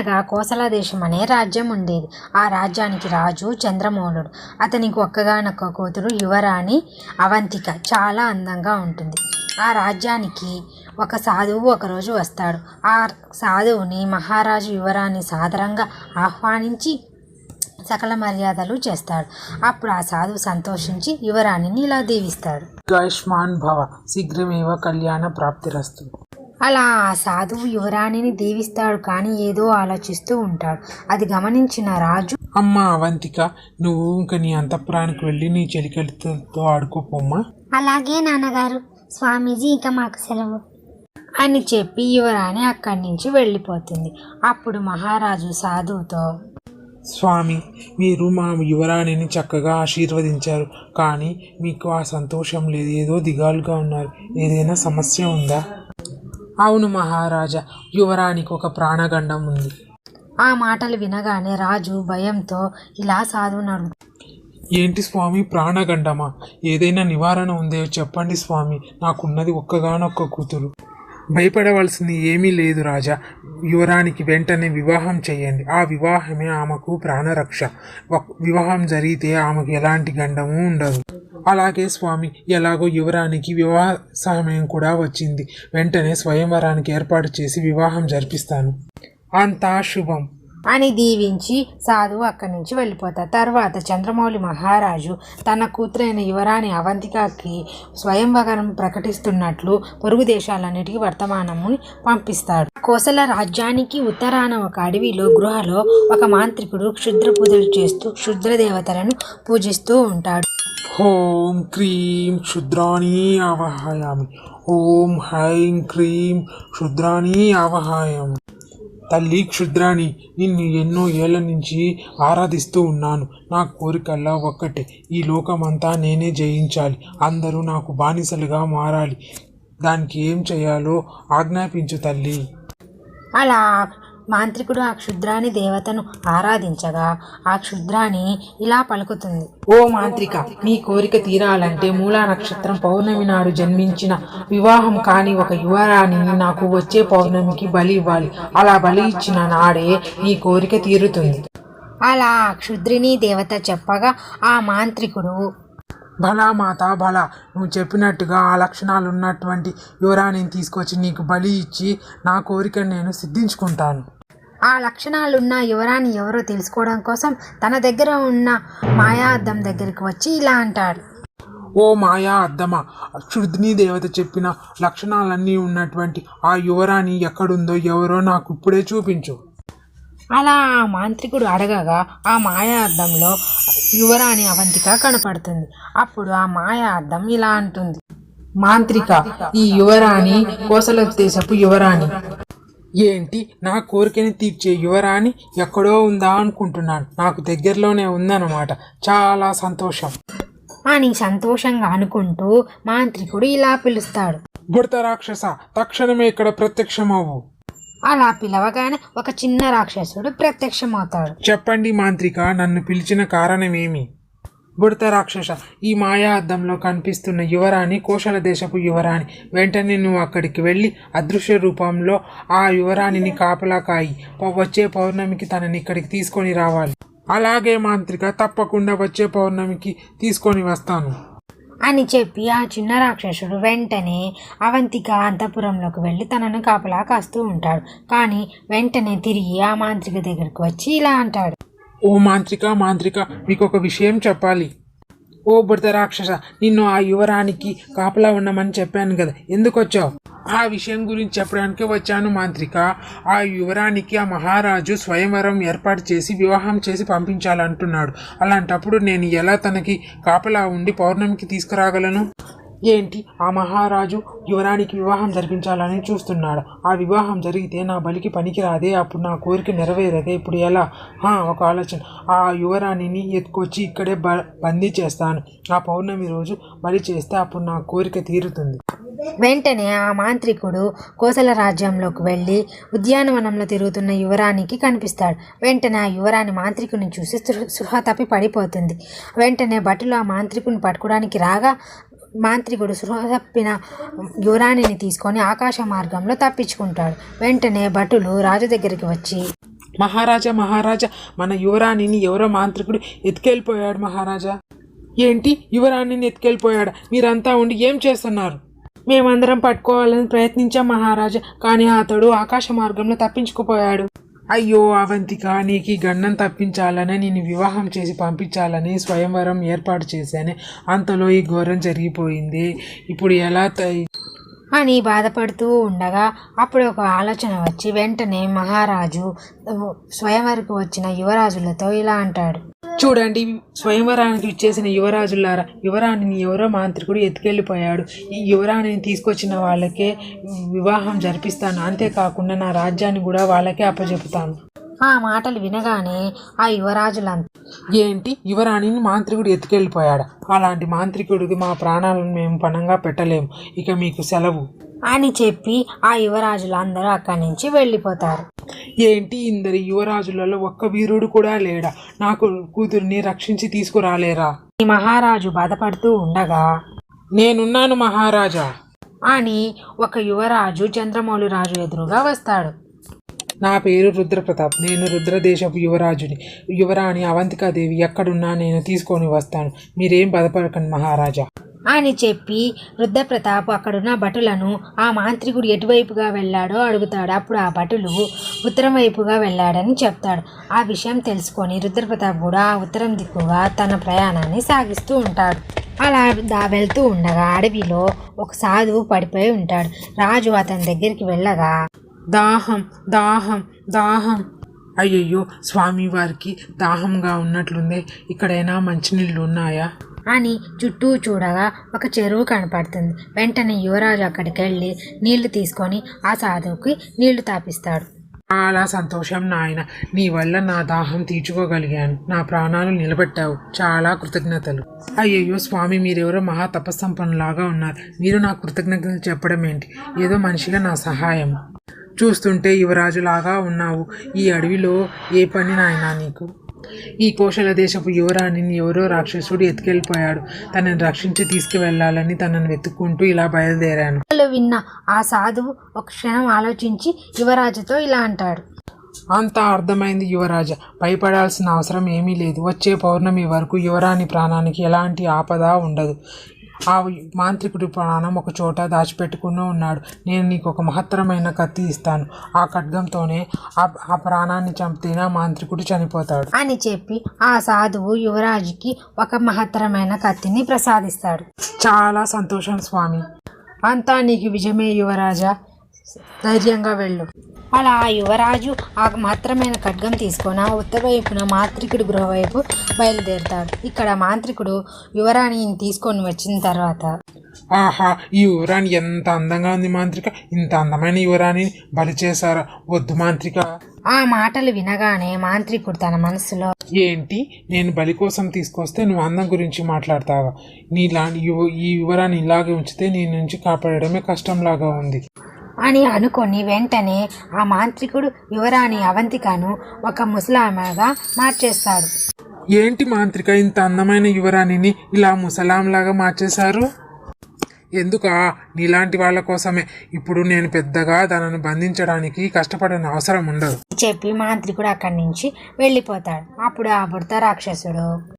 అనగా కోసల దేశం అనే రాజ్యం ఉండేది. ఆ రాజ్యానికి రాజు చంద్రమౌళుడు. అతనికి ఒక్కగానొక్క కూతురు యువరాణి అవంతిక చాలా అందంగా ఉంటుంది. ఆ రాజ్యానికి ఒక సాధువు ఒకరోజు వస్తాడు. ఆ సాధువుని మహారాజు యువరాణి సాదరంగా ఆహ్వానించి సకల మర్యాదలు చేస్తాడు. అప్పుడు ఆ సాధువు సంతోషించి యువరాణిని ఇలా దీవిస్తాడు. గాయుష్మాన్ భవ శీఘ్రమేవ కళ్యాణ ప్రాప్తిరస్తు. అలా ఆ సాధువు యువరాణిని దీవిస్తాడు కానీ ఏదో ఆలోచిస్తూ ఉంటాడు. అది గమనించిన రాజు అమ్మ అవంతిక నువ్వు ఇంక నీ అంతఃపురానికి వెళ్ళి నీ చెలికలతో ఆడుకోపోమ్మా అలాగే నాన్నగారు. స్వామీజీ ఇక మాకు సెలవు. అని చెప్పి యువరాణి అక్కడి నుంచి వెళ్ళిపోతుంది. అప్పుడు మహారాజు సాధువుతో స్వామి మీరు మా యువరాణిని చక్కగా ఆశీర్వదించారు కానీ మీకు ఆ సంతోషం లేదు ఏదో దిగాలుగా ఉన్నారు. ఏదైనా సమస్య ఉందా? అవును మహారాజా యువరానికి ఒక ప్రాణగండం ఉంది. ఆ మాటలు వినగానే రాజు భయంతో ఇలా సాధువుని అడుగు ఏంటి స్వామి ప్రాణగండమా? ఏదైనా నివారణ ఉందో చెప్పండి స్వామి నాకున్నది ఒక్కగానొక్క కూతురు. భయపడవలసింది ఏమీ లేదు రాజా యువరానికి వెంటనే వివాహం చేయండి. ఆ వివాహమే ఆమెకు ప్రాణరక్ష. వివాహం జరిగితే ఆమెకు ఎలాంటి గండము ఉండదు. అలాగే స్వామి ఎలాగో యువరానికి వివాహ సమయం కూడా వచ్చింది. వెంటనే స్వయంవరానికి ఏర్పాటు చేసి వివాహం జరిపిస్తాను. అంతా శుభం. అని దీవించి సాధువు అక్కడి నుంచి వెళ్ళిపోతారు. తర్వాత చంద్రమౌళి మహారాజు తన కూతురైన యువరాణి అవంతికకి స్వయంవరం ప్రకటిస్తున్నట్లు పొరుగు దేశాలన్నిటికీ వర్తమానముని పంపిస్తాడు. కోసల రాజ్యానికి ఉత్తరాన ఒక అడవిలో గృహలో ఒక మాంత్రికుడు క్షుద్ర పూజలు చేస్తూ క్షుద్ర దేవతలను పూజిస్తూ ఉంటాడు. ఓం క్రీం క్షుద్రాణి ఆవహాయామి. ఓం హైం క్రీం క్షుద్రాణి ఆవహాయామి. తల్లి క్షుద్రాణి నిన్ను ఎన్నో ఏళ్ళ నుంచి ఆరాధిస్తూ ఉన్నాను. నా కోరికల్లా ఒక్కటే ఈ లోకమంతా నేనే జయించాలి. అందరూ నాకు బానిసలుగా మారాలి. దానికి ఏం చేయాలో ఆజ్ఞాపించు తల్లి. అలా మాంత్రికుడు ఆ క్షుద్రాని దేవతను ఆరాధించగా ఆ క్షుద్రాని ఇలా పలుకుతుంది. ఓ మాంత్రిక నీ కోరిక తీరాలంటే మూలా నక్షత్రం పౌర్ణమి నాడు జన్మించిన వివాహం కాని ఒక యువరాణిని నాకు వచ్చే పౌర్ణమికి బలి ఇవ్వాలి. అలా బలి ఇచ్చిన నాడే నీ కోరిక తీరుతుంది. అలా ఆ క్షుద్రిని దేవత చెప్పగా ఆ మాంత్రికుడు భలా మాత భలా నువ్వు చెప్పినట్టుగా ఆ లక్షణాలు ఉన్నటువంటి యువరాణిని తీసుకొచ్చి నీకు బలి ఇచ్చి నా కోరికను నేను సిద్ధించుకుంటాను. ఆ లక్షణాలున్న యువరాణి ఎవరో తెలుసుకోవడం కోసం తన దగ్గర ఉన్న మాయా అద్దం దగ్గరికి వచ్చి ఇలా అంటాడు. ఓ మాయా అద్దమా క్షుద్ని దేవత చెప్పిన లక్షణాలన్నీ ఉన్నటువంటి ఆ యువరాణి ఎక్కడుందో ఎవరో నాకు ఇప్పుడే చూపించు. అలా ఆ మాంత్రికుడు అడగగా ఆ మాయా అద్దంలో యువరాణి అవంతిక కనపడుతుంది. అప్పుడు ఆ మాయా అద్దం ఇలా అంటుంది. మాంత్రిక ఈ యువరాణి కోసల దేశపు యువరాణి ఏంటి నా కోరికని తీర్చే యువరాణి ఎక్కడో ఉందా అనుకుంటున్నాను. నాకు దగ్గరలోనే ఉందన్నమాట. చాలా సంతోషం. అని సంతోషంగా అనుకుంటూ మాంత్రికుడు ఇలా పిలుస్తాడు. బుడత రాక్షస తక్షణమే ఇక్కడ ప్రత్యక్షమవు అలా పిలవగానే ఒక చిన్న రాక్షసుడు ప్రత్యక్షమవుతాడు. చెప్పండి మాంత్రిక నన్ను పిలిచిన కారణమేమి? బుడత రాక్షస ఈ మాయా అద్దంలో కనిపిస్తున్న యువరాణి కోశల దేశపు యువరాణి. వెంటనే నువ్వు అక్కడికి వెళ్ళి అదృశ్య రూపంలో ఆ యువరాణిని కాపలా కాయి. వచ్చే పౌర్ణమికి తనని ఇక్కడికి తీసుకొని రావాలి. అలాగే మాంత్రిక తప్పకుండా వచ్చే పౌర్ణమికి తీసుకొని వస్తాను. అని చెప్పి ఆ చిన్న రాక్షసుడు వెంటనే అవంతిక అంతఃపురంలోకి వెళ్ళి తనను కాపలా కాస్తూ ఉంటాడు. కానీ వెంటనే తిరిగి ఆ మాంత్రిక దగ్గరికి వచ్చి ఇలా అంటాడు. ఓ మాంత్రిక మాంత్రిక మీకు ఒక విషయం చెప్పాలి. ఓ బుడత రాక్షస నిన్ను ఆ యువరానికి కాపలా ఉండమని చెప్పాను కదా ఎందుకు వచ్చావు ఆ విషయం గురించి చెప్పడానికి వచ్చాను మాంత్రిక. ఆ యువరానికి ఆ మహారాజు స్వయంవరం ఏర్పాటు చేసి వివాహం చేసి పంపించాలంటున్నాడు. అలాంటప్పుడు నేను ఎలా తనకి కాపలా ఉండి పౌర్ణమికి తీసుకురాగలను? ఏంటి? ఆ మహారాజు యువరానికి వివాహం జరిపించాలని చూస్తున్నాడు. ఆ వివాహం జరిగితే నా బలికి పనికి రాదే అప్పుడు నా కోరిక నెరవేరదే. ఇప్పుడు ఎలా? హా, ఒక ఆలోచన. ఆ యువరాణిని ఎత్తుకొచ్చి ఇక్కడే బ బందీ చేస్తాను. ఆ పౌర్ణమి రోజు బలి చేస్తే అప్పుడు నా కోరిక తీరుతుంది. వెంటనే ఆ మాంత్రికుడు కోసల రాజ్యంలోకి వెళ్ళి ఉద్యానవనంలో తిరుగుతున్న యువరానికి కనిపిస్తాడు. వెంటనే ఆ యువరాణి మాంత్రికుని చూసి సృహ తప్పి పడిపోతుంది. వెంటనే భటులు ఆ మాంత్రికుని పట్టుకోవడానికి రాగా మాంత్రికుడు సృహ తప్పిన యువరాణిని తీసుకొని ఆకాశ మార్గంలో తప్పించుకుంటాడు. వెంటనే భటులు రాజు దగ్గరికి వచ్చి మహారాజా మహారాజా మన యువరాణిని ఎవరో మాంత్రికుడు ఎత్తుకెళ్ళిపోయాడు మహారాజా. ఏంటి? యువరాణిని ఎత్తుకెళ్ళిపోయాడు? మీరంతా ఉండి ఏం చేస్తున్నారు? మేమందరం పట్టుకోవాలని ప్రయత్నించాం మహారాజా కానీ అతడు ఆకాశ మార్గంలో తప్పించుకుపోయాడు. అయ్యో అవంతిక నీకు గండం తప్పించాలని నేను వివాహం చేసి పంపించాలని స్వయంవరం ఏర్పాటు చేశాను. అంతలో ఈ ఘోరం జరిగిపోయింది. ఇప్పుడు ఎలా త- అని బాధపడుతూ ఉండగా అప్పుడు ఒక ఆలోచన వచ్చి వెంటనే మహారాజు స్వయంవరకు వచ్చిన యువరాజులతో ఇలా అంటాడు. చూడండి స్వయంవరానికి ఇచ్చేసిన యువరాజులారా యువరాణిని ఎవరో మాంత్రికుడు ఎత్తుకెళ్ళిపోయాడు. ఈ యువరాణిని తీసుకొచ్చిన వాళ్ళకే వివాహం జరిపిస్తాను. అంతేకాకుండా నా రాజ్యాన్ని కూడా వాళ్ళకే అప్పచెపుతాను ఆ మాటలు వినగానే ఆ యువరాజులంతా ఏంటి? యువరాణిని మాంత్రికుడు ఎత్తుకెళ్ళిపోయాడు? అలాంటి మాంత్రికుడికి మా ప్రాణాలను మేము పణంగా పెట్టలేము. ఇక మీకు సెలవు. అని చెప్పి ఆ యువరాజులందరూ అక్కడి నుంచి వెళ్ళిపోతారు. ఏంటి? ఇందరి యువరాజులలో ఒక్క వీరుడు కూడా లేడా? నాకు కూతురిని రక్షించి తీసుకురాలేరా? ఈ మహారాజు బాధపడుతూ ఉండగా నేనున్నాను మహారాజా. అని ఒక యువరాజు చంద్రమౌళి రాజు ఎదురుగా వస్తాడు. నా పేరు రుద్రప్రతాప్. నేను రుద్రదేశపు యువరాజుని. యువరాణి అవంతికాదేవి ఎక్కడున్నా నేను తీసుకొని వస్తాను. మీరేం బాధపడకండి మహారాజా. అని చెప్పి రుద్రప్రతాప్ అక్కడున్న భటులను ఆ మాంత్రికుడు ఎటువైపుగా వెళ్ళాడో అడుగుతాడు. అప్పుడు ఆ భటులు ఉత్తరం వైపుగా వెళ్ళాడని చెప్తాడు. ఆ విషయం తెలుసుకొని రుద్రప్రతాప్ కూడా ఆ ఉత్తరం దిక్కుగా తన ప్రయాణాన్ని సాగిస్తూ ఉంటాడు. అలా దా వెళ్తూ ఉండగా అడవిలో ఒక సాధువు పడిపోయి ఉంటాడు. రాజు అతని దగ్గరికి వెళ్ళగా దాహం దాహం దాహం. అయ్యయ్యో స్వామివారికి దాహంగా ఉన్నట్లుందే. ఇక్కడైనా మంచినీళ్ళు ఉన్నాయా అని చుట్టూ చూడగా ఒక చెరువు కనపడుతుంది. వెంటనే యువరాజు అక్కడికి వెళ్ళి నీళ్ళు తీసుకొని ఆ సాధువుకి నీళ్ళు తాపిస్తాడు. చాలా సంతోషం నాయన. నీ వల్ల నా దాహం తీర్చుకోగలిగాను. నా ప్రాణాలు నిలబెట్టావు. చాలా కృతజ్ఞతలు. అయ్యయ్యో స్వామి మీరెవరో మహా తపస్సంపన్నులాగా ఉన్నారు. మీరు నా కృతజ్ఞతలు చెప్పడం ఏంటి ఏదో మనిషిగా నా సహాయం. చూస్తుంటే యువరాజులాగా ఉన్నావు. ఈ అడవిలో ఏ పని నాయనా నీకు? ఈ కోశల దేశపు యువరాణిని ఎవరో రాక్షసుడు ఎత్తుకెళ్ళిపోయాడు. తనని రక్షించి తీసుకువెళ్ళాలని తనని వెతుక్కుంటూ ఇలా బయలుదేరాను. విన్న ఆ సాధువు ఒక క్షణం ఆలోచించి యువరాజుతో ఇలా అంటాడు. అంతా అర్థమైంది యువరాజ. భయపడాల్సిన అవసరం ఏమీ లేదు. వచ్చే పౌర్ణమి వరకు యువరాణి ప్రాణానికి ఎలాంటి ఆపద ఉండదు. ఆ మాంత్రికుడి ప్రాణం ఒక చోట దాచిపెట్టుకుని ఉన్నాడు. నేను నీకు ఒక మహత్తరమైన కత్తి ఇస్తాను. ఆ ఖడ్గంతోనే ఆ ఆ ప్రాణాన్ని చంపితేనే ఆ మాంత్రికుడు చనిపోతాడు. అని చెప్పి ఆ సాధువు యువరాజుకి ఒక మహత్తరమైన కత్తిని ప్రసాదిస్తాడు. చాలా సంతోషం స్వామి. అంతా నీకు విజయమే యువరాజా. ధైర్యంగా వెళ్ళు. అలా ఆ యువరాజు ఆ మాత్రమైన ఖడ్గం తీసుకొని ఆ ఉత్తర వైపున మాంత్రికుడి గృహ వైపు బయలుదేరుతాడు. ఇక్కడ మాంత్రికుడు యువరాణిని తీసుకొని వచ్చిన తర్వాత ఆహా ఈ యువరాణి ఎంత అందంగా ఉంది మాంత్రిక. ఇంత అందమైన యువరాణిని బలి చేశారా? వద్దు మాంత్రిక. ఆ మాటలు వినగానే మాంత్రికుడు తన మనసులో ఏంటి? నేను బలి కోసం తీసుకొస్తే నువ్వు అందం గురించి మాట్లాడతావా? యువ ఈ యువరాన్ని ఇలాగే ఉంచితే నీ నుంచి కాపాడడమే కష్టంలాగా ఉంది. అని అనుకొని వెంటనే ఆ మాంత్రికుడు యువరాణి అవంతికను ఒక ముసలామగా మార్చేస్తాడు ఏంటి మాంత్రిక ఇంత అందమైన యువరాణిని ఇలా ముసలాంలాగా మార్చేశారు? ఎందుకా? నీలాంటి వాళ్ళ కోసమే. ఇప్పుడు నేను పెద్దగా తనను బంధించడానికి కష్టపడని అవసరం ఉండదు. చెప్పి మాంత్రికుడు అక్కడి నుంచి వెళ్ళిపోతాడు. అప్పుడు ఆ బుడత రాక్షసుడు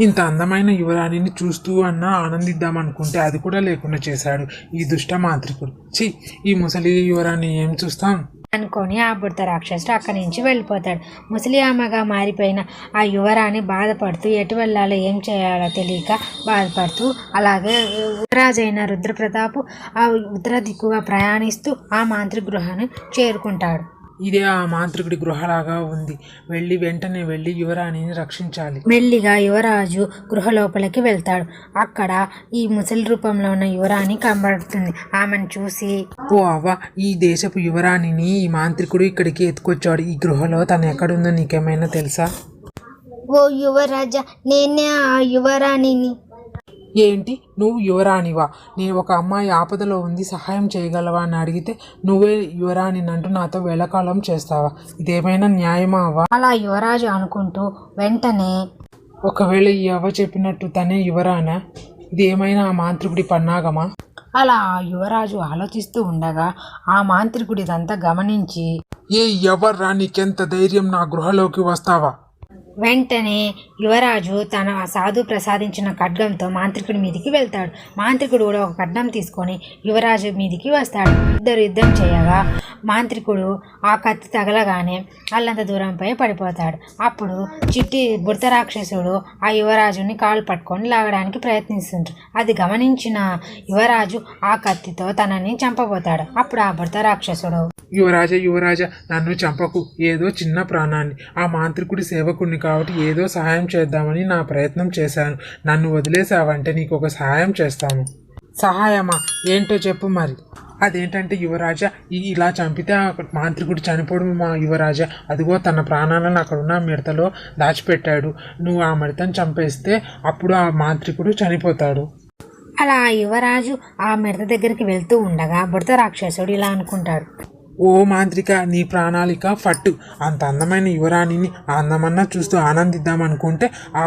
ఇంత అందమైన యువరాణిని చూస్తూ అన్నా ఆనందిద్దాం అనుకుంటే అది కూడా లేకుండా చేశాడు ఈ దుష్ట మాంత్రికుడు. చి ఈ ముసలి యువరాణి ఏం చూస్తాం? అనుకొని ఆ బుడత రాక్షసుడు అక్కడి నుంచి వెళ్ళిపోతాడు. ముసలి ఆమెగా మారిపోయిన ఆ యువరాణి బాధపడుతూ ఎటు వెళ్ళాలో ఏం చేయాలో తెలియక బాధపడుతూ అలాగే యువరాజైన రుద్రప్రతాపు ఆ ఉత్తర దిక్కుగా ప్రయాణిస్తూ ఆ మాంత్రి గృహాన్ని చేరుకుంటాడు. ఇదే ఆ మాంత్రికుడి గృహలాగా ఉంది. వెళ్ళి వెంటనే వెళ్ళి యువరాణిని రక్షించాలి. మెల్లిగా యువరాజు గృహ లోపలికి వెళ్తాడు. అక్కడ ఈ ముసలి రూపంలో ఉన్న యువరాణి కనబడుతుంది. ఆమెను చూసి ఓ అవ్వ ఈ దేశపు యువరాణిని ఈ మాంత్రికుడు ఇక్కడికి ఎత్తుకొచ్చాడు. ఈ గృహలో తను ఎక్కడుందో నీకేమైనా తెలుసా? ఓ యువరాజా నేనే ఆ యువరాణిని. ఏంటి? నువ్వు యువరాణివా? నేను ఒక అమ్మాయి ఆపదలో ఉంది సహాయం చేయగలవా అని అడిగితే నువ్వే యువరాణినంటూ నాతో వేళకాలం చేస్తావా? ఇదేమైనా న్యాయమా అవ్వ? అలా యువరాజు అనుకుంటూ వెంటనే ఒకవేళ ఈ అవ్వ చెప్పినట్టు తనే యువరానా ఇది ఏమైనా ఆ మాంత్రికుడి పన్నాగమా? అలా ఆ యువరాజు ఆలోచిస్తూ ఉండగా ఆ మాంత్రికుడు ఇదంతా గమనించి ఏ ఎవర్రా నీకెంత ధైర్యం నా గృహలోకి వస్తావా? వెంటనే యువరాజు తన సాధు ప్రసాదించిన ఖడ్గంతో మాంత్రికుడి మీదికి వెళ్తాడు. మాంత్రికుడు కూడా ఒక ఖడ్గం తీసుకొని యువరాజు మీదికి వస్తాడు. ఇద్దరు యుద్ధం చేయగా మాంత్రికుడు ఆ కత్తి తగలగానే అల్లంత దూరంపై పడిపోతాడు. అప్పుడు చిట్టి బుడత రాక్షసుడు ఆ యువరాజుని కాలు పట్టుకొని లాగడానికి ప్రయత్నిస్తుంటాడు అది గమనించిన యువరాజు ఆ కత్తితో తనని చంపబోతాడు. అప్పుడు ఆ బుడత రాక్షసుడు యువరాజ యువరాజ నన్ను చంపకు. ఏదో చిన్న ప్రాణాన్ని. ఆ మాంత్రికుడి సేవకుడిని కాబట్టి ఏదో సహాయం చేద్దామని నా ప్రయత్నం చేశాను. నన్ను వదిలేసావంటే నీకు ఒక సహాయం చేస్తాను. సహాయమా? ఏంటో చెప్పు మరి. అదేంటంటే యువరాజ ఇలా చంపితే ఆ మాంత్రికుడు చనిపోవడం మా యువరాజ. అదిగో తన ప్రాణాలను అక్కడున్న మిడతలో దాచిపెట్టాడు. నువ్వు ఆ మిడతను చంపేస్తే అప్పుడు ఆ మాంత్రికుడు చనిపోతాడు. అలా ఆ యువరాజు ఆ మిడత దగ్గరికి వెళ్తూ ఉండగా బుడత రాక్షసుడు ఇలా అనుకుంటాడు. ఓ మాంత్రిక నీ ప్రణాళిక ఫట్టు. అంత అందమైన యువరాణిని అందమన్నా చూస్తూ ఆనందిద్దామనుకుంటే ఆ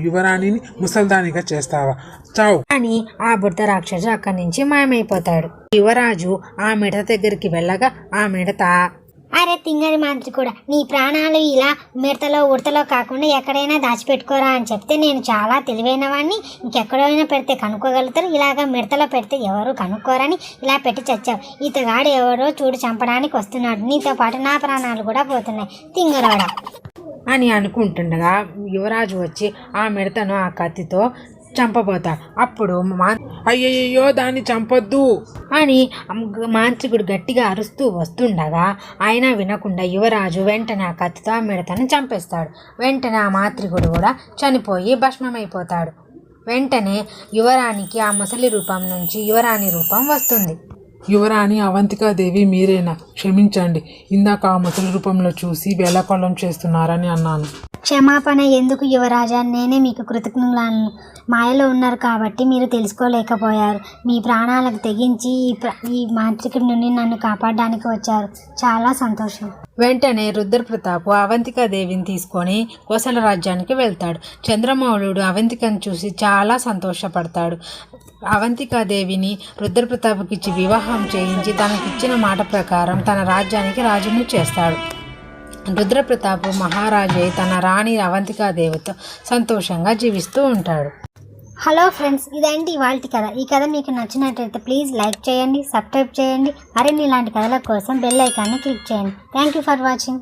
యువరాణిని ముసల్దానిగా చేస్తావా? చావు. అని ఆ బుద్ధ రాక్షసు అక్కడి నుంచి మాయమైపోతాడు. యువరాజు ఆ మిడత దగ్గరికి వెళ్ళగా ఆ మిడత అరే తింగరి మాంత్రికుడా నీ ప్రాణాలు ఇలా మిడతలో ఉడతలో కాకుండా ఎక్కడైనా దాచిపెట్టుకోరా అని చెప్తే నేను చాలా తెలివైన వాడిని ఇంకెక్కడైనా పెడితే కనుక్కోగలుగుతారు. ఇలాగ మిడతలో పెడితే ఎవరు కనుక్కోరని ఇలా పెట్టి చచ్చావు. ఇతగాడు ఎవరో చూడు చంపడానికి వస్తున్నాడు. నీతో పాటు నా ప్రాణాలు కూడా పోతున్నాయి. తింగరాడా? అని అనుకుంటుండగా యువరాజు వచ్చి ఆ మిడతను ఆ కత్తితో చంపబోతాడు అప్పుడు మా అయ్యయ్యో దాన్ని చంపొద్దు. అని మాంత్రికుడు గట్టిగా అరుస్తూ వస్తుండగా అయినా వినకుండా యువరాజు వెంటనే ఆ కత్తితో ఆ మిడతను చంపేస్తాడు. వెంటనే ఆ మాంత్రికుడు కూడా చనిపోయి భస్మమైపోతాడు. వెంటనే యువరానికి ఆ ముసలి రూపం నుంచి యువరాణి రూపం వస్తుంది. యువరాణి అవంతికాదేవి మీరేనా? క్షమించండి. ఇందాక ఆ ముసలి రూపంలో చూసి వేలకొల్లం చేస్తున్నారని అన్నాను. క్షమాపణ ఎందుకు యువరాజా? నేనే మీకు కృతజ్ఞులను. మాయలో ఉన్నారు కాబట్టి మీరు తెలుసుకోలేకపోయారు. మీ ప్రాణాలకు తెగించి ఈ ఈ మాంత్రికుడి నుండి నన్ను కాపాడడానికి వచ్చారు. చాలా సంతోషం. వెంటనే రుద్రప్రతాపు అవంతికాదేవిని తీసుకొని కోసల రాజ్యానికి వెళ్తాడు. చంద్రమౌళుడు అవంతికను చూసి చాలా సంతోషపడతాడు. అవంతికాదేవిని రుద్రప్రతాపుకిచ్చి వివాహం చేయించి తనకిచ్చిన మాట ప్రకారం తన రాజ్యానికి రాజును చేస్తాడు. రుద్రప్రతాపు మహారాజే తన రాణి అవంతికాదేవితో సంతోషంగా జీవిస్తూ ఉంటాడు. హలో ఫ్రెండ్స్ ఇదేంటి ఇవాళ కథ. ఈ కథ మీకు నచ్చినట్లయితే ప్లీజ్ లైక్ చేయండి సబ్స్క్రైబ్ చేయండి. మరిన్ని ఇలాంటి కథల కోసం బెల్ ఐకాన్ని క్లిక్ చేయండి. Thank you for watching.